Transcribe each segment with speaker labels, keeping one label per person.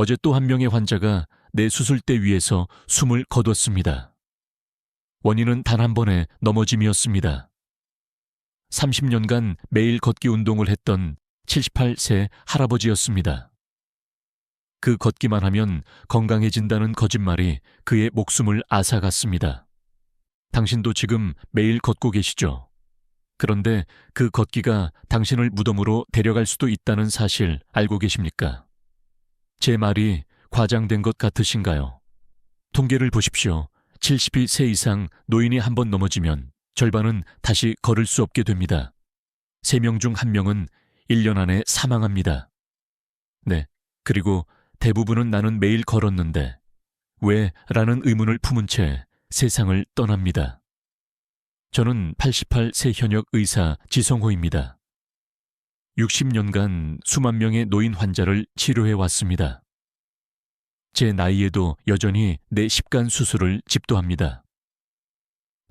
Speaker 1: 어제 또 한 명의 환자가 내 수술대 위에서 숨을 거뒀습니다. 원인은 단 한 번의 넘어짐이었습니다. 30년간 매일 걷기 운동을 했던 78세 할아버지였습니다. 그 걷기만 하면 건강해진다는 거짓말이 그의 목숨을 앗아갔습니다. 당신도 지금 매일 걷고 계시죠? 그런데 그 걷기가 당신을 무덤으로 데려갈 수도 있다는 사실 알고 계십니까? 제 말이 과장된 것 같으신가요? 통계를 보십시오. 70세 이상 노인이 한 번 넘어지면 절반은 다시 걸을 수 없게 됩니다. 3명 중 1명은 1년 안에 사망합니다. 네. 그리고 대부분은 나는 매일 걸었는데 왜? 라는 의문을 품은 채 세상을 떠납니다. 저는 88세 현역 의사 지성호입니다. 60년간 수만 명의 노인 환자를 치료해 왔습니다. 제 나이에도 여전히 내 십간 수술을 집도합니다.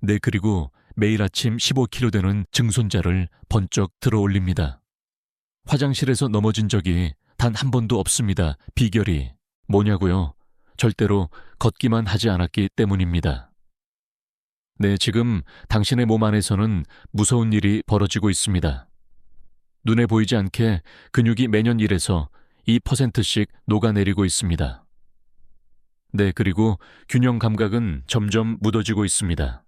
Speaker 1: 네, 그리고 매일 아침 15kg 되는 증손자를 번쩍 들어 올립니다. 화장실에서 넘어진 적이 단 한 번도 없습니다. 비결이 뭐냐고요? 절대로 걷기만 하지 않았기 때문입니다. 네, 지금 당신의 몸 안에서는 무서운 일이 벌어지고 있습니다. 눈에 보이지 않게 근육이 매년 1에서 2%씩 녹아내리고 있습니다. 네, 그리고 균형 감각은 점점 묻어지고 있습니다.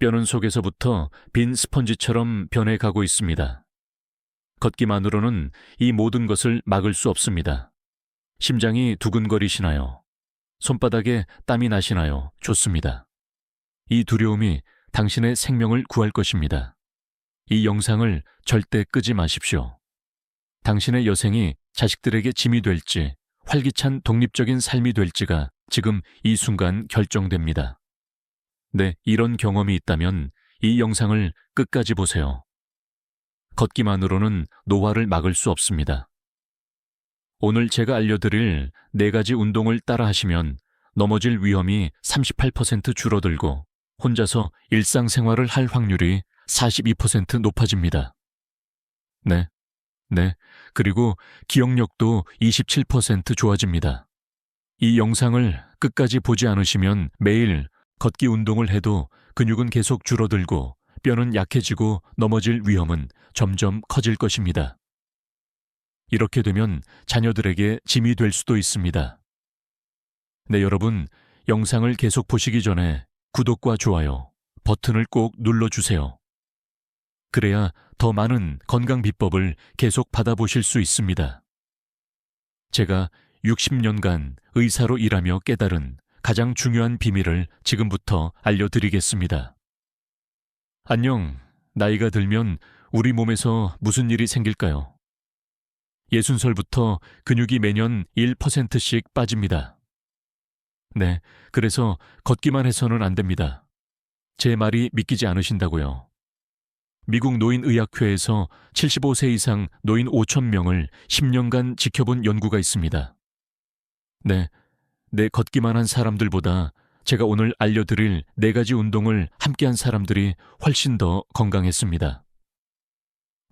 Speaker 1: 뼈는 속에서부터 빈 스펀지처럼 변해가고 있습니다. 걷기만으로는 이 모든 것을 막을 수 없습니다. 심장이 두근거리시나요? 손바닥에 땀이 나시나요? 좋습니다. 이 두려움이 당신의 생명을 구할 것입니다. 이 영상을 절대 끄지 마십시오. 당신의 여생이 자식들에게 짐이 될지 활기찬 독립적인 삶이 될지가 지금 이 순간 결정됩니다. 네, 이런 경험이 있다면 이 영상을 끝까지 보세요. 걷기만으로는 노화를 막을 수 없습니다. 오늘 제가 알려드릴 네 가지 운동을 따라 하시면 넘어질 위험이 38% 줄어들고 혼자서 일상생활을 할 확률이 42% 높아집니다. 네, 네. 그리고 기억력도 27% 좋아집니다. 이 영상을 끝까지 보지 않으시면 매일 걷기 운동을 해도 근육은 계속 줄어들고 뼈는 약해지고 넘어질 위험은 점점 커질 것입니다. 이렇게 되면 자녀들에게 짐이 될 수도 있습니다. 네, 여러분, 영상을 계속 보시기 전에 구독과 좋아요 버튼을 꼭 눌러주세요. 그래야 더 많은 건강 비법을 계속 받아보실 수 있습니다. 제가 60년간 의사로 일하며 깨달은 가장 중요한 비밀을 지금부터 알려드리겠습니다. 안녕. 나이가 들면 우리 몸에서 무슨 일이 생길까요? 예순설부터 근육이 매년 1%씩 빠집니다. 네, 그래서 걷기만 해서는 안 됩니다. 제 말이 믿기지 않으신다고요. 미국 노인의학회에서 75세 이상 노인 5천 명을 10년간 지켜본 연구가 있습니다. 네, 내 걷기만 한 사람들보다 제가 오늘 알려드릴 네 가지 운동을 함께 한 사람들이 훨씬 더 건강했습니다.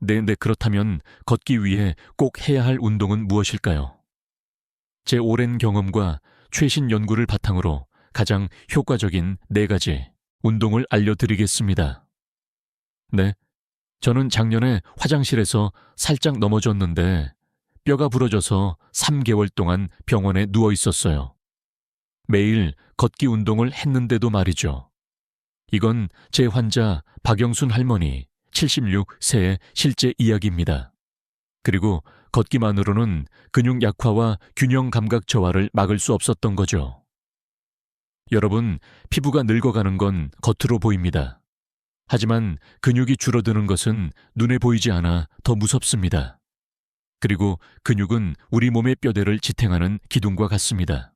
Speaker 1: 네, 네, 그렇다면 걷기 위해 꼭 해야 할 운동은 무엇일까요? 제 오랜 경험과 최신 연구를 바탕으로 가장 효과적인 네 가지 운동을 알려드리겠습니다. 네. 저는 작년에 화장실에서 살짝 넘어졌는데 뼈가 부러져서 3개월 동안 병원에 누워 있었어요. 매일 걷기 운동을 했는데도 말이죠. 이건 제 환자 박영순 할머니 76세의 실제 이야기입니다. 그리고 걷기만으로는 근육 약화와 균형 감각 저하를 막을 수 없었던 거죠. 여러분, 피부가 늙어가는 건 겉으로 보입니다. 하지만 근육이 줄어드는 것은 눈에 보이지 않아 더 무섭습니다. 그리고 근육은 우리 몸의 뼈대를 지탱하는 기둥과 같습니다.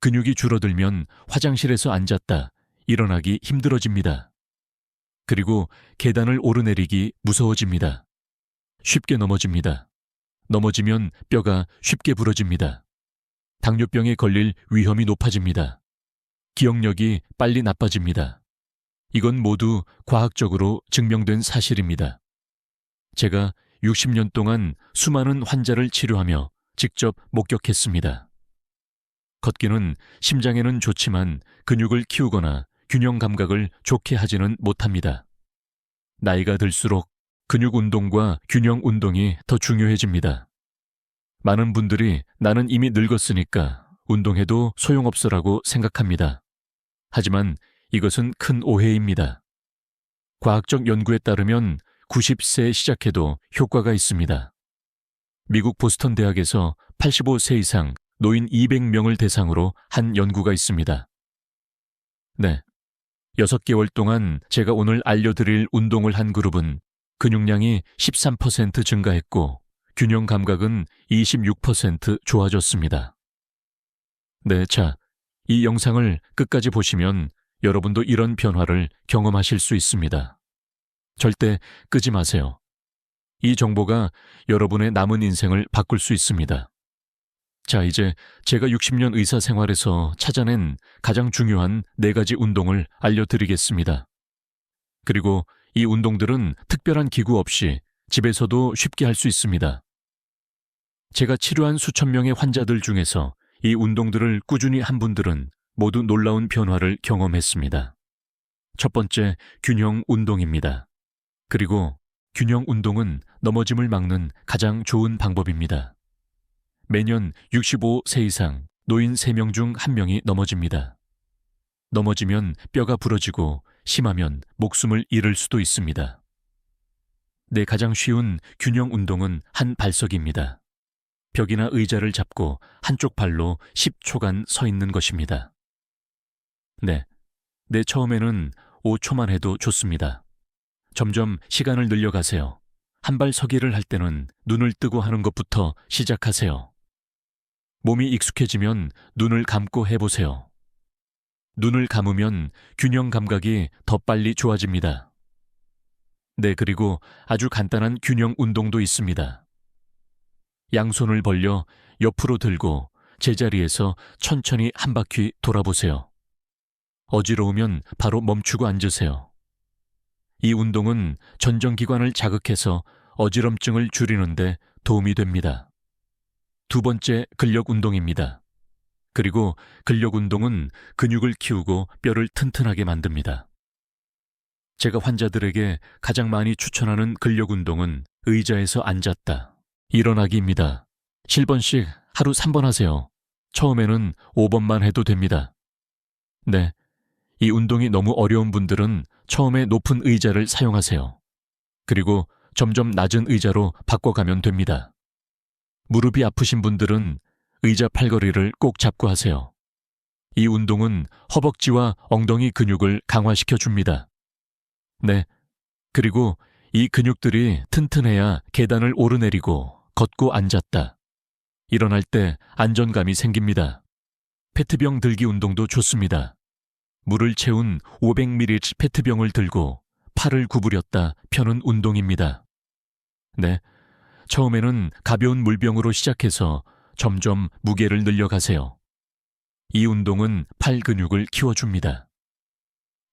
Speaker 1: 근육이 줄어들면 화장실에서 앉았다 일어나기 힘들어집니다. 그리고 계단을 오르내리기 무서워집니다. 쉽게 넘어집니다. 넘어지면 뼈가 쉽게 부러집니다. 당뇨병에 걸릴 위험이 높아집니다. 기억력이 빨리 나빠집니다. 이건 모두 과학적으로 증명된 사실입니다. 제가 60년 동안 수많은 환자를 치료하며 직접 목격했습니다. 걷기는 심장에는 좋지만 근육을 키우거나 균형 감각을 좋게 하지는 못합니다. 나이가 들수록 근육 운동과 균형 운동이 더 중요해집니다. 많은 분들이 나는 이미 늙었으니까 운동해도 소용없어라고 생각합니다. 하지만 이것은 큰 오해입니다. 과학적 연구에 따르면 90세에 시작해도 효과가 있습니다. 미국 보스턴 대학에서 85세 이상 노인 200명을 대상으로 한 연구가 있습니다. 네. 6개월 동안 제가 오늘 알려드릴 운동을 한 그룹은 근육량이 13% 증가했고 균형 감각은 26% 좋아졌습니다. 네, 자, 이 영상을 끝까지 보시면 여러분도 이런 변화를 경험하실 수 있습니다. 절대 끄지 마세요. 이 정보가 여러분의 남은 인생을 바꿀 수 있습니다. 자, 이제 제가 60년 의사 생활에서 찾아낸 가장 중요한 네 가지 운동을 알려드리겠습니다. 그리고 이 운동들은 특별한 기구 없이 집에서도 쉽게 할 수 있습니다. 제가 치료한 수천 명의 환자들 중에서 이 운동들을 꾸준히 한 분들은 모두 놀라운 변화를 경험했습니다. 첫 번째, 균형 운동입니다. 그리고 균형 운동은 넘어짐을 막는 가장 좋은 방법입니다. 매년 65세 이상 노인 3명 중 1명이 넘어집니다. 넘어지면 뼈가 부러지고 심하면 목숨을 잃을 수도 있습니다. 내 가장 쉬운 균형 운동은 한 발석입니다. 벽이나 의자를 잡고 한쪽 발로 10초간 서 있는 것입니다. 네. 내 처음에는 5초만 해도 좋습니다. 점점 시간을 늘려가세요. 한 발 서기를 할 때는 눈을 뜨고 하는 것부터 시작하세요. 몸이 익숙해지면 눈을 감고 해보세요. 눈을 감으면 균형 감각이 더 빨리 좋아집니다. 네, 그리고 아주 간단한 균형 운동도 있습니다. 양손을 벌려 옆으로 들고 제자리에서 천천히 한 바퀴 돌아보세요. 어지러우면 바로 멈추고 앉으세요. 이 운동은 전정기관을 자극해서 어지럼증을 줄이는데 도움이 됩니다. 두 번째 근력 운동입니다. 그리고 근력 운동은 근육을 키우고 뼈를 튼튼하게 만듭니다. 제가 환자들에게 가장 많이 추천하는 근력 운동은 의자에서 앉았다. 일어나기입니다. 7번씩 하루 3번 하세요. 처음에는 5번만 해도 됩니다. 네. 이 운동이 너무 어려운 분들은 처음에 높은 의자를 사용하세요. 그리고 점점 낮은 의자로 바꿔가면 됩니다. 무릎이 아프신 분들은 의자 팔걸이를 꼭 잡고 하세요. 이 운동은 허벅지와 엉덩이 근육을 강화시켜 줍니다. 네. 그리고 이 근육들이 튼튼해야 계단을 오르내리고 걷고 앉았다. 일어날 때 안전감이 생깁니다. 페트병 들기 운동도 좋습니다. 물을 채운 500ml 페트병을 들고 팔을 구부렸다 펴는 운동입니다. 네. 처음에는 가벼운 물병으로 시작해서 점점 무게를 늘려가세요. 이 운동은 팔 근육을 키워줍니다.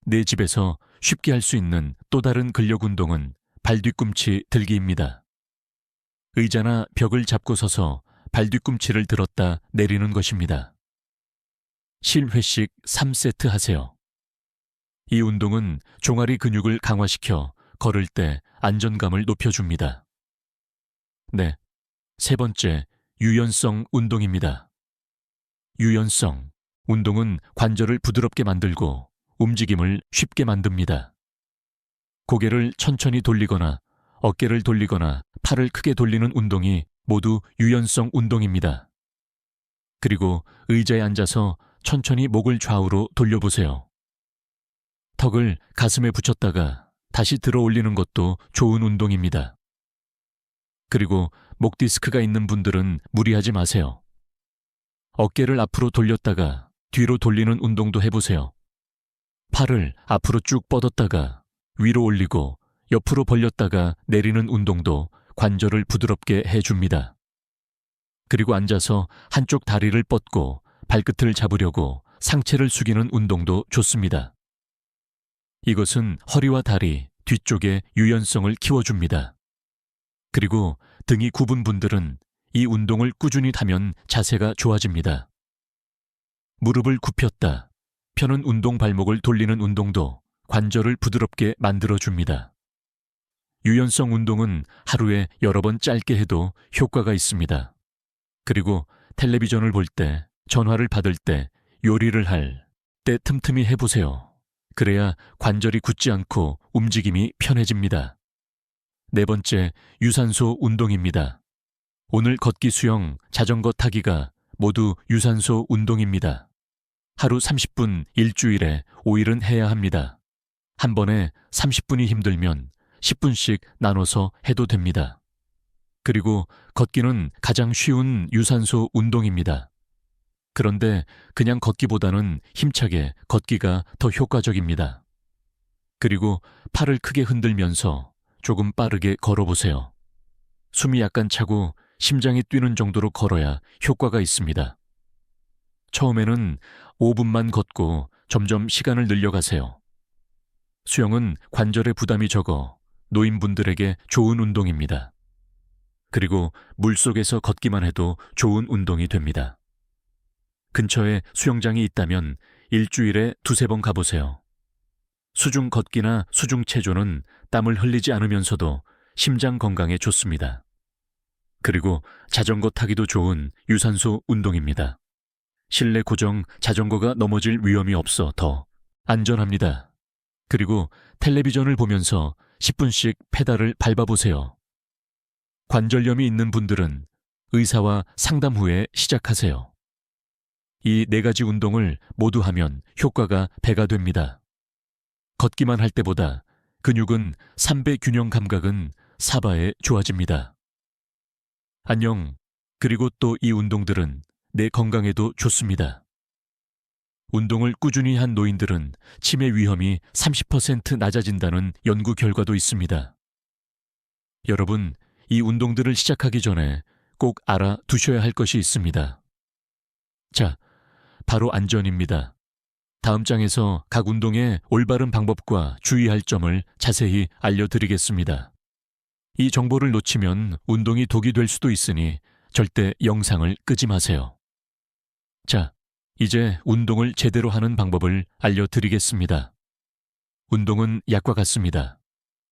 Speaker 1: 내 집에서 쉽게 할 수 있는 또 다른 근력 운동은 발 뒤꿈치 들기입니다. 의자나 벽을 잡고 서서 발 뒤꿈치를 들었다 내리는 것입니다. 실회식 3세트 하세요. 이 운동은 종아리 근육을 강화시켜 걸을 때 안전감을 높여줍니다. 네. 세 번째, 유연성 운동입니다. 유연성. 운동은 관절을 부드럽게 만들고 움직임을 쉽게 만듭니다. 고개를 천천히 돌리거나 어깨를 돌리거나 팔을 크게 돌리는 운동이 모두 유연성 운동입니다. 그리고 의자에 앉아서 천천히 목을 좌우로 돌려보세요. 턱을 가슴에 붙였다가 다시 들어 올리는 것도 좋은 운동입니다. 그리고 목 디스크가 있는 분들은 무리하지 마세요. 어깨를 앞으로 돌렸다가 뒤로 돌리는 운동도 해보세요. 팔을 앞으로 쭉 뻗었다가 위로 올리고 옆으로 벌렸다가 내리는 운동도 관절을 부드럽게 해줍니다. 그리고 앉아서 한쪽 다리를 뻗고 발끝을 잡으려고 상체를 숙이는 운동도 좋습니다. 이것은 허리와 다리, 뒤쪽의 유연성을 키워줍니다. 그리고 등이 굽은 분들은 이 운동을 꾸준히 하면 자세가 좋아집니다. 무릎을 굽혔다. 펴는 운동 발목을 돌리는 운동도 관절을 부드럽게 만들어 줍니다. 유연성 운동은 하루에 여러 번 짧게 해도 효과가 있습니다. 그리고 텔레비전을 볼 때, 전화를 받을 때, 요리를 할 때 틈틈이 해보세요. 그래야 관절이 굳지 않고 움직임이 편해집니다. 네 번째, 유산소 운동입니다. 오늘 걷기 수영, 자전거 타기가 모두 유산소 운동입니다. 하루 30분 일주일에 5일은 해야 합니다. 한 번에 30분이 힘들면 10분씩 나눠서 해도 됩니다. 그리고 걷기는 가장 쉬운 유산소 운동입니다. 그런데 그냥 걷기보다는 힘차게 걷기가 더 효과적입니다. 그리고 팔을 크게 흔들면서 조금 빠르게 걸어보세요. 숨이 약간 차고 심장이 뛰는 정도로 걸어야 효과가 있습니다. 처음에는 5분만 걷고 점점 시간을 늘려가세요. 수영은 관절에 부담이 적어 노인분들에게 좋은 운동입니다. 그리고 물 속에서 걷기만 해도 좋은 운동이 됩니다. 근처에 수영장이 있다면 일주일에 두세 번 가보세요. 수중 걷기나 수중 체조는 땀을 흘리지 않으면서도 심장 건강에 좋습니다. 그리고 자전거 타기도 좋은 유산소 운동입니다. 실내 고정 자전거가 넘어질 위험이 없어 더 안전합니다. 그리고 텔레비전을 보면서 10분씩 페달을 밟아보세요. 관절염이 있는 분들은 의사와 상담 후에 시작하세요. 이 네 가지 운동을 모두 하면 효과가 배가 됩니다. 걷기만 할 때보다 근육은 3배 균형 감각은 4바에 좋아집니다. 안녕. 그리고 또 이 운동들은 내 건강에도 좋습니다. 운동을 꾸준히 한 노인들은 치매 위험이 30% 낮아진다는 연구 결과도 있습니다. 여러분, 이 운동들을 시작하기 전에 꼭 알아두셔야 할 것이 있습니다. 자, 바로 안전입니다. 다음 장에서 각 운동의 올바른 방법과 주의할 점을 자세히 알려드리겠습니다. 이 정보를 놓치면 운동이 독이 될 수도 있으니 절대 영상을 끄지 마세요. 자, 이제 운동을 제대로 하는 방법을 알려드리겠습니다. 운동은 약과 같습니다.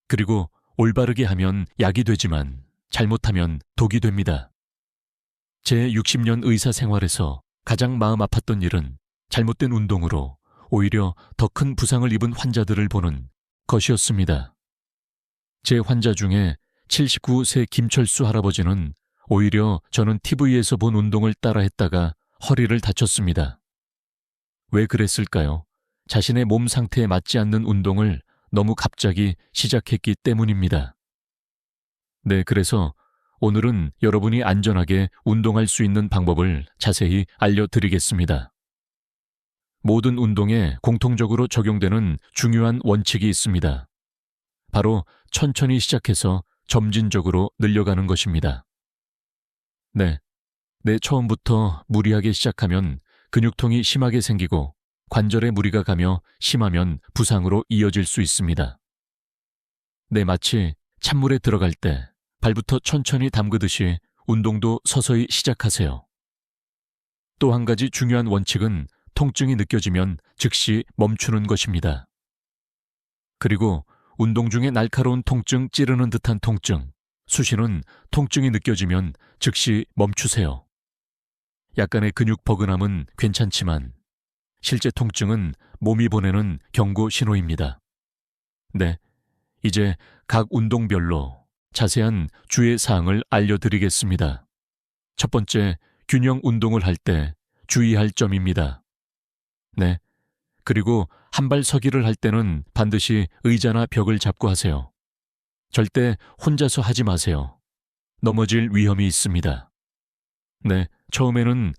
Speaker 1: 그리고 올바르게 하면 약이 되지만 잘못하면 독이 됩니다. 제 60년 의사 생활에서 가장 마음 아팠던 일은 잘못된 운동으로 오히려 더 큰 부상을 입은 환자들을 보는 것이었습니다. 제 환자 중에 79세 김철수 할아버지는 오히려 저는 TV에서 본 운동을 따라 했다가 허리를 다쳤습니다. 왜 그랬을까요? 자신의 몸 상태에 맞지 않는 운동을 너무 갑자기 시작했기 때문입니다. 네, 그래서 오늘은 여러분이 안전하게 운동할 수 있는 방법을 자세히 알려드리겠습니다. 모든 운동에 공통적으로 적용되는 중요한 원칙이 있습니다. 바로 천천히 시작해서 점진적으로 늘려가는 것입니다. 네. 내 처음부터 무리하게 시작하면 근육통이 심하게 생기고 관절에 무리가 가며 심하면 부상으로 이어질 수 있습니다. 네, 마치 찬물에 들어갈 때 발부터 천천히 담그듯이 운동도 서서히 시작하세요. 또 한 가지 중요한 원칙은 통증이 느껴지면 즉시 멈추는 것입니다. 그리고 운동 중에 날카로운 통증, 찌르는 듯한 통증, 수시는 통증이 느껴지면 즉시 멈추세요. 약간의 근육 버근함은 괜찮지만 실제 통증은 몸이 보내는 경고 신호입니다. 네, 이제 각 운동별로 자세한 주의 사항을 알려드리겠습니다. 첫 번째, 균형 운동을 할 때 주의할 점입니다. 네, 그리고 한 발 서기를 할 때는 반드시 의자나 벽을 잡고 하세요. 절대 혼자서 하지 마세요. 넘어질 위험이 있습니다. 네, 처음에는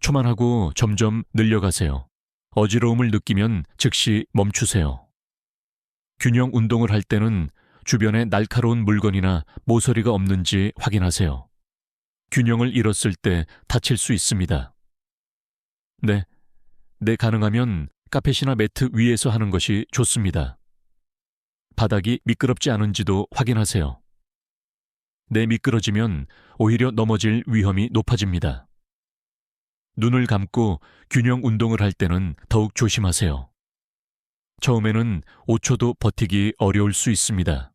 Speaker 1: 초만하고 점점 늘려가세요. 어지러움을 느끼면 즉시 멈추세요. 균형 운동을 할 때는 주변에 날카로운 물건이나 모서리가 없는지 확인하세요. 균형을 잃었을 때 다칠 수 있습니다. 네. 네, 가능하면 카펫이나 매트 위에서 하는 것이 좋습니다. 바닥이 미끄럽지 않은지도 확인하세요. 내 미끄러지면 오히려 넘어질 위험이 높아집니다. 눈을 감고 균형 운동을 할 때는 더욱 조심하세요. 처음에는 5초도 버티기 어려울 수 있습니다.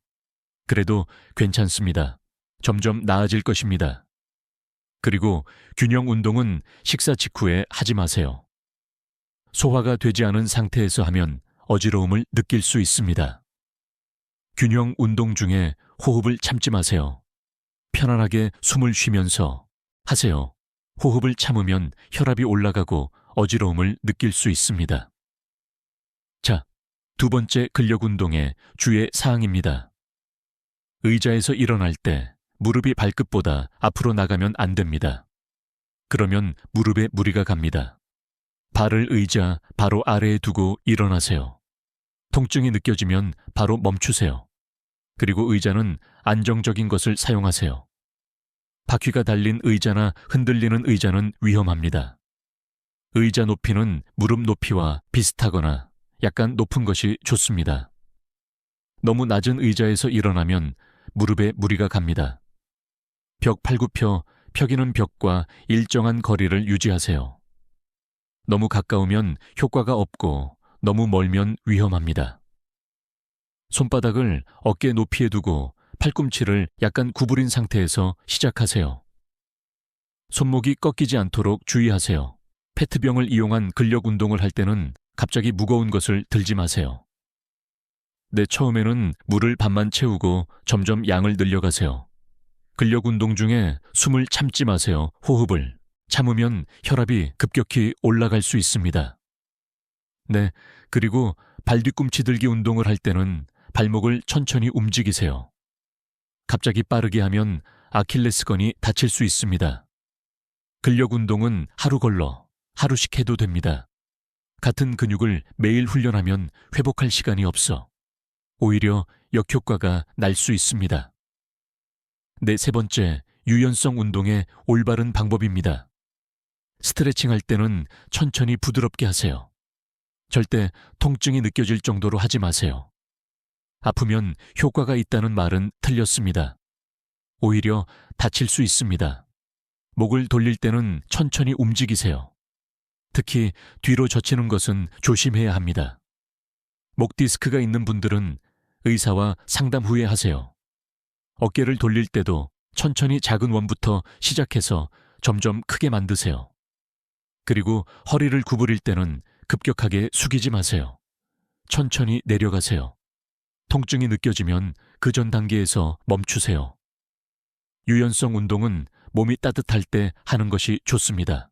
Speaker 1: 그래도 괜찮습니다. 점점 나아질 것입니다. 그리고 균형 운동은 식사 직후에 하지 마세요. 소화가 되지 않은 상태에서 하면 어지러움을 느낄 수 있습니다. 균형 운동 중에 호흡을 참지 마세요. 편안하게 숨을 쉬면서 하세요. 호흡을 참으면 혈압이 올라가고 어지러움을 느낄 수 있습니다. 자, 두 번째 근력 운동의 주의 사항입니다. 의자에서 일어날 때 무릎이 발끝보다 앞으로 나가면 안 됩니다. 그러면 무릎에 무리가 갑니다. 발을 의자 바로 아래에 두고 일어나세요. 통증이 느껴지면 바로 멈추세요. 그리고 의자는 안정적인 것을 사용하세요. 바퀴가 달린 의자나 흔들리는 의자는 위험합니다. 의자 높이는 무릎 높이와 비슷하거나 약간 높은 것이 좋습니다. 너무 낮은 의자에서 일어나면 무릎에 무리가 갑니다. 벽 팔굽혀 펴기는 벽과 일정한 거리를 유지하세요. 너무 가까우면 효과가 없고 너무 멀면 위험합니다. 손바닥을 어깨 높이에 두고 팔꿈치를 약간 구부린 상태에서 시작하세요. 손목이 꺾이지 않도록 주의하세요. 페트병을 이용한 근력 운동을 할 때는 갑자기 무거운 것을 들지 마세요. 네, 처음에는 물을 반만 채우고 점점 양을 늘려가세요. 근력 운동 중에 숨을 참지 마세요. 호흡을. 참으면 혈압이 급격히 올라갈 수 있습니다. 네, 그리고 발 뒤꿈치 들기 운동을 할 때는 발목을 천천히 움직이세요. 갑자기 빠르게 하면 아킬레스건이 다칠 수 있습니다. 근력 운동은 하루 걸러 하루씩 해도 됩니다. 같은 근육을 매일 훈련하면 회복할 시간이 없어. 오히려 역효과가 날 수 있습니다. 네, 세 번째, 유연성 운동의 올바른 방법입니다. 스트레칭 할 때는 천천히 부드럽게 하세요. 절대 통증이 느껴질 정도로 하지 마세요. 아프면 효과가 있다는 말은 틀렸습니다. 오히려 다칠 수 있습니다. 목을 돌릴 때는 천천히 움직이세요. 특히 뒤로 젖히는 것은 조심해야 합니다. 목 디스크가 있는 분들은 의사와 상담 후에 하세요. 어깨를 돌릴 때도 천천히 작은 원부터 시작해서 점점 크게 만드세요. 그리고 허리를 구부릴 때는 급격하게 숙이지 마세요. 천천히 내려가세요. 통증이 느껴지면 그 전 단계에서 멈추세요. 유연성 운동은 몸이 따뜻할 때 하는 것이 좋습니다.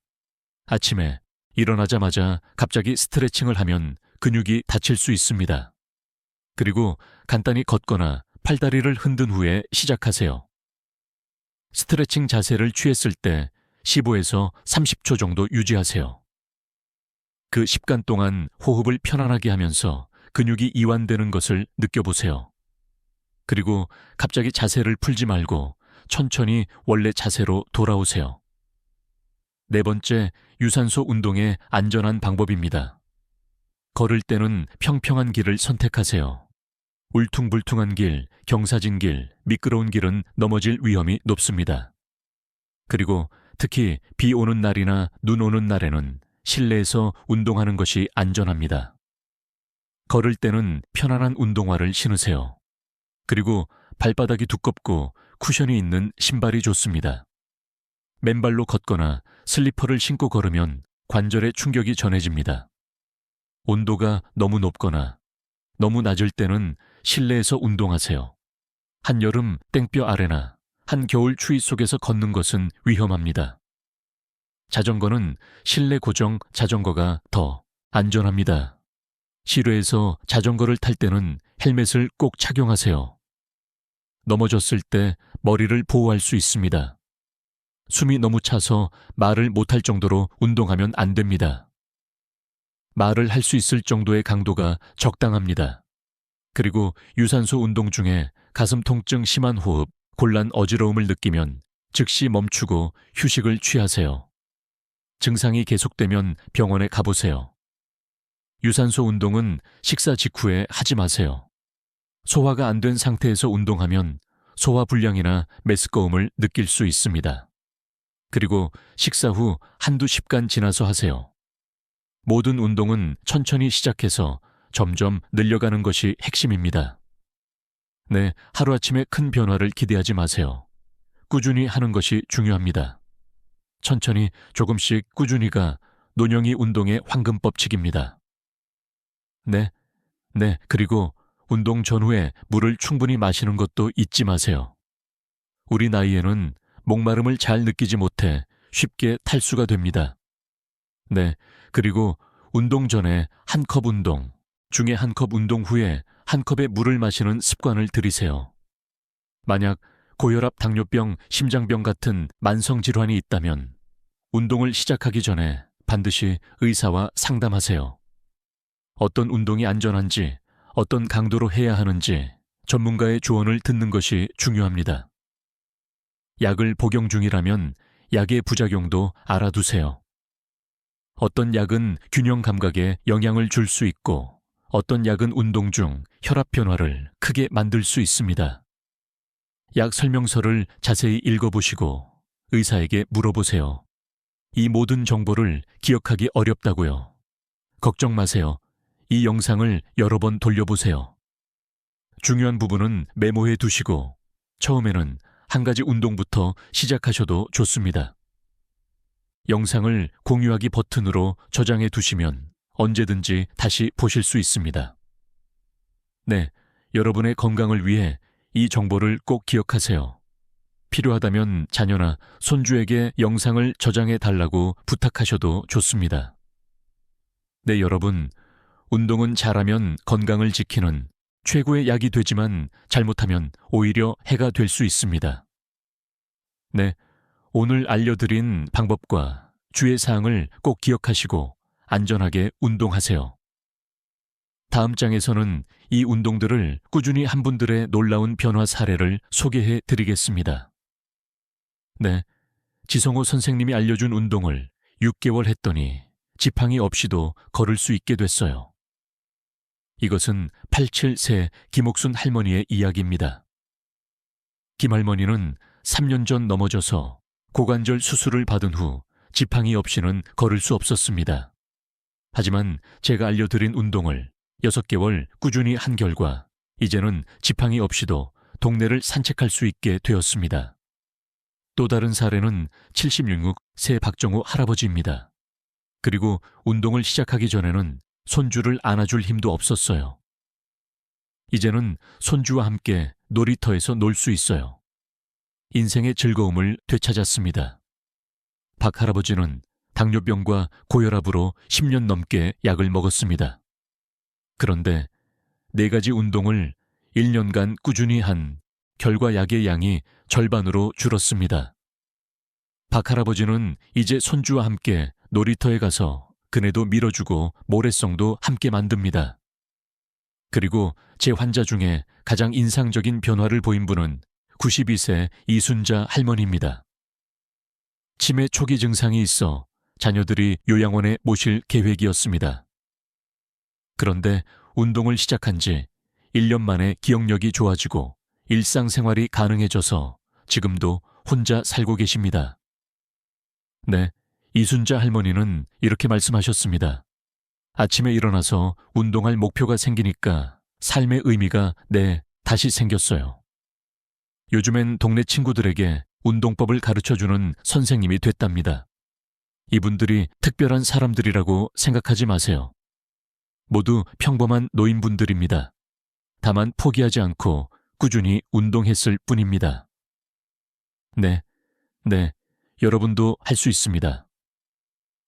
Speaker 1: 아침에 일어나자마자 갑자기 스트레칭을 하면 근육이 다칠 수 있습니다. 그리고 간단히 걷거나 팔다리를 흔든 후에 시작하세요. 스트레칭 자세를 취했을 때 15에서 30초 정도 유지하세요. 그 10간 동안 호흡을 편안하게 하면서 근육이 이완되는 것을 느껴보세요. 그리고 갑자기 자세를 풀지 말고 천천히 원래 자세로 돌아오세요. 네 번째, 유산소 운동의 안전한 방법입니다. 걸을 때는 평평한 길을 선택하세요. 울퉁불퉁한 길, 경사진 길, 미끄러운 길은 넘어질 위험이 높습니다. 그리고 특히 비 오는 날이나 눈 오는 날에는 실내에서 운동하는 것이 안전합니다. 걸을 때는 편안한 운동화를 신으세요. 그리고 발바닥이 두껍고 쿠션이 있는 신발이 좋습니다. 맨발로 걷거나 슬리퍼를 신고 걸으면 관절에 충격이 전해집니다. 온도가 너무 높거나 너무 낮을 때는 실내에서 운동하세요. 한여름 땡볕 아래나 한겨울 추위 속에서 걷는 것은 위험합니다. 자전거는 실내 고정 자전거가 더 안전합니다. 실외에서 자전거를 탈 때는 헬멧을 꼭 착용하세요. 넘어졌을 때 머리를 보호할 수 있습니다. 숨이 너무 차서 말을 못할 정도로 운동하면 안 됩니다. 말을 할 수 있을 정도의 강도가 적당합니다. 그리고 유산소 운동 중에 가슴 통증 심한 호흡, 곤란 어지러움을 느끼면 즉시 멈추고 휴식을 취하세요. 증상이 계속되면 병원에 가보세요. 유산소 운동은 식사 직후에 하지 마세요. 소화가 안 된 상태에서 운동하면 소화 불량이나 메스꺼움을 느낄 수 있습니다. 그리고 식사 후 한두 십간 지나서 하세요. 모든 운동은 천천히 시작해서 점점 늘려가는 것이 핵심입니다. 네, 하루아침에 큰 변화를 기대하지 마세요. 꾸준히 하는 것이 중요합니다. 천천히 조금씩 꾸준히가 노령이 운동의 황금 법칙입니다. 네, 네, 그리고 운동 전후에 물을 충분히 마시는 것도 잊지 마세요. 우리 나이에는 목마름을 잘 느끼지 못해 쉽게 탈수가 됩니다. 네, 그리고 운동 전에 한 컵 운동, 중에 한 컵 운동 후에 한 컵의 물을 마시는 습관을 들이세요. 만약 고혈압, 당뇨병, 심장병 같은 만성 질환이 있다면 운동을 시작하기 전에 반드시 의사와 상담하세요. 어떤 운동이 안전한지, 어떤 강도로 해야 하는지 전문가의 조언을 듣는 것이 중요합니다. 약을 복용 중이라면 약의 부작용도 알아두세요. 어떤 약은 균형 감각에 영향을 줄 수 있고 어떤 약은 운동 중 혈압 변화를 크게 만들 수 있습니다. 약 설명서를 자세히 읽어보시고 의사에게 물어보세요. 이 모든 정보를 기억하기 어렵다고요. 걱정 마세요. 이 영상을 여러 번 돌려보세요. 중요한 부분은 메모해 두시고 처음에는 한 가지 운동부터 시작하셔도 좋습니다. 영상을 공유하기 버튼으로 저장해 두시면 언제든지 다시 보실 수 있습니다. 네, 여러분의 건강을 위해 이 정보를 꼭 기억하세요. 필요하다면 자녀나 손주에게 영상을 저장해 달라고 부탁하셔도 좋습니다. 네, 여러분. 운동은 잘하면 건강을 지키는 최고의 약이 되지만 잘못하면 오히려 해가 될 수 있습니다. 네, 오늘 알려드린 방법과 주의 사항을 꼭 기억하시고 안전하게 운동하세요. 다음 장에서는 이 운동들을 꾸준히 한 분들의 놀라운 변화 사례를 소개해 드리겠습니다. 네, 지성호 선생님이 알려준 운동을 6개월 했더니 지팡이 없이도 걸을 수 있게 됐어요. 이것은 87세 김옥순 할머니의 이야기입니다. 김 할머니는 3년 전 넘어져서 고관절 수술을 받은 후 지팡이 없이는 걸을 수 없었습니다. 하지만 제가 알려드린 운동을 6개월 꾸준히 한 결과 이제는 지팡이 없이도 동네를 산책할 수 있게 되었습니다. 또 다른 사례는 76세 세 박정호 할아버지입니다. 그리고 운동을 시작하기 전에는 손주를 안아줄 힘도 없었어요. 이제는 손주와 함께 놀이터에서 놀 수 있어요. 인생의 즐거움을 되찾았습니다. 박 할아버지는 당뇨병과 고혈압으로 10년 넘게 약을 먹었습니다. 그런데 네 가지 운동을 1년간 꾸준히 한 결과 약의 양이 절반으로 줄었습니다. 박 할아버지는 이제 손주와 함께 놀이터에 가서 그네도 밀어주고 모래성도 함께 만듭니다. 그리고 제 환자 중에 가장 인상적인 변화를 보인 분은 92세 이순자 할머니입니다. 치매 초기 증상이 있어 자녀들이 요양원에 모실 계획이었습니다. 그런데 운동을 시작한 지 1년 만에 기억력이 좋아지고 일상생활이 가능해져서 지금도 혼자 살고 계십니다. 네, 이순자 할머니는 이렇게 말씀하셨습니다. 아침에 일어나서 운동할 목표가 생기니까 삶의 의미가 네, 다시 생겼어요. 요즘엔 동네 친구들에게 운동법을 가르쳐주는 선생님이 됐답니다. 이분들이 특별한 사람들이라고 생각하지 마세요. 모두 평범한 노인분들입니다. 다만 포기하지 않고 꾸준히 운동했을 뿐입니다. 네, 네, 여러분도 할 수 있습니다.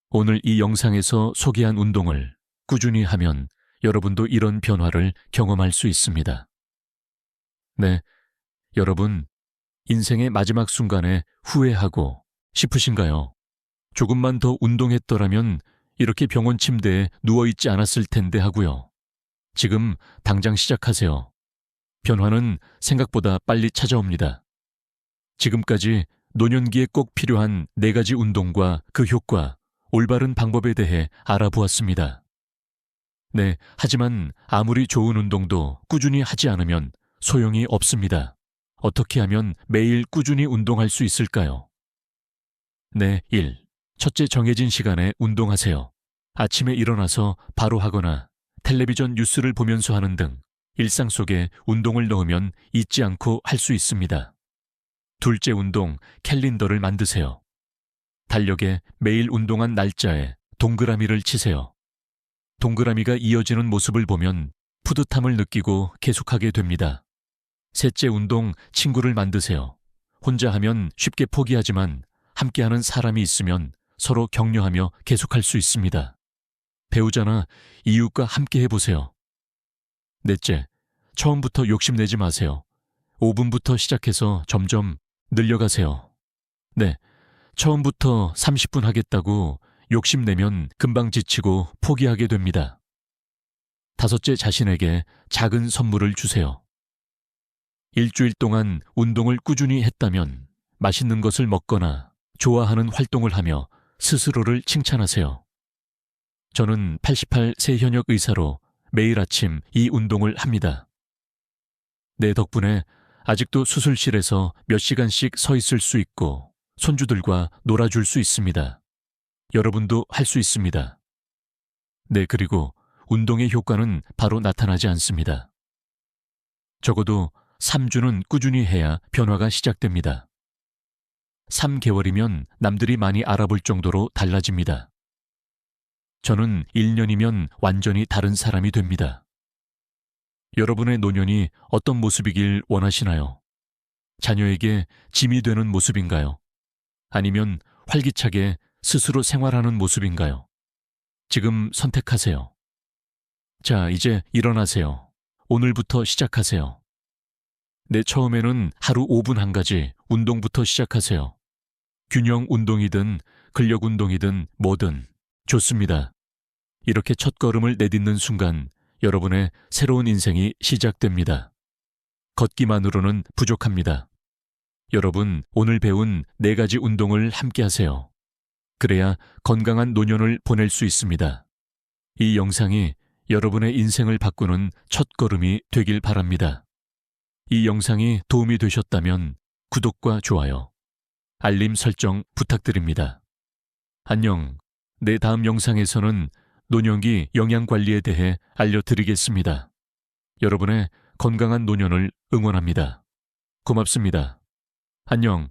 Speaker 1: 오늘 이 영상에서 소개한 운동을 꾸준히 하면 여러분도 이런 변화를 경험할 수 있습니다. 네, 여러분, 인생의 마지막 순간에 후회하고 싶으신가요? 조금만 더 운동했더라면 이렇게 병원 침대에 누워있지 않았을 텐데 하고요. 지금 당장 시작하세요. 변화는 생각보다 빨리 찾아옵니다. 지금까지 노년기에 꼭 필요한 네 가지 운동과 그 효과, 올바른 방법에 대해 알아보았습니다. 네, 하지만 아무리 좋은 운동도 꾸준히 하지 않으면 소용이 없습니다. 어떻게 하면 매일 꾸준히 운동할 수 있을까요? 네, 1. 첫째 정해진 시간에 운동하세요. 아침에 일어나서 바로 하거나 텔레비전 뉴스를 보면서 하는 등 일상 속에 운동을 넣으면 잊지 않고 할 수 있습니다. 둘째 운동 캘린더를 만드세요. 달력에 매일 운동한 날짜에 동그라미를 치세요. 동그라미가 이어지는 모습을 보면 뿌듯함을 느끼고 계속하게 됩니다. 셋째 운동 친구를 만드세요. 혼자 하면 쉽게 포기하지만 함께하는 사람이 있으면 서로 격려하며 계속할 수 있습니다. 배우자나 이웃과 함께 해보세요. 넷째, 처음부터 욕심내지 마세요. 5분부터 시작해서 점점 늘려가세요. 네, 처음부터 30분 하겠다고 욕심내면 금방 지치고 포기하게 됩니다. 다섯째 자신에게 작은 선물을 주세요. 일주일 동안 운동을 꾸준히 했다면 맛있는 것을 먹거나 좋아하는 활동을 하며 스스로를 칭찬하세요. 저는 88 새현역 의사로 매일 아침 이 운동을 합니다. 내 덕분에 아직도 수술실에서 몇 시간씩 서 있을 수 있고 손주들과 놀아줄 수 있습니다. 여러분도 할 수 있습니다. 네, 그리고 운동의 효과는 바로 나타나지 않습니다. 적어도 3주는 꾸준히 해야 변화가 시작됩니다. 3개월이면 남들이 많이 알아볼 정도로 달라집니다. 저는 1년이면 완전히 다른 사람이 됩니다. 여러분의 노년이 어떤 모습이길 원하시나요? 자녀에게 짐이 되는 모습인가요? 아니면 활기차게 스스로 생활하는 모습인가요? 지금 선택하세요. 자, 이제 일어나세요. 오늘부터 시작하세요. 내 처음에는 하루 5분 한 가지 운동부터 시작하세요. 균형 운동이든 근력 운동이든 뭐든 좋습니다. 이렇게 첫 걸음을 내딛는 순간 여러분의 새로운 인생이 시작됩니다. 걷기만으로는 부족합니다. 여러분, 오늘 배운 네 가지 운동을 함께 하세요. 그래야 건강한 노년을 보낼 수 있습니다. 이 영상이 여러분의 인생을 바꾸는 첫 걸음이 되길 바랍니다. 이 영상이 도움이 되셨다면 구독과 좋아요, 알림 설정 부탁드립니다. 안녕. 내 다음 영상에서는 노년기 영양 관리에 대해 알려드리겠습니다. 여러분의 건강한 노년을 응원합니다. 고맙습니다. 안녕.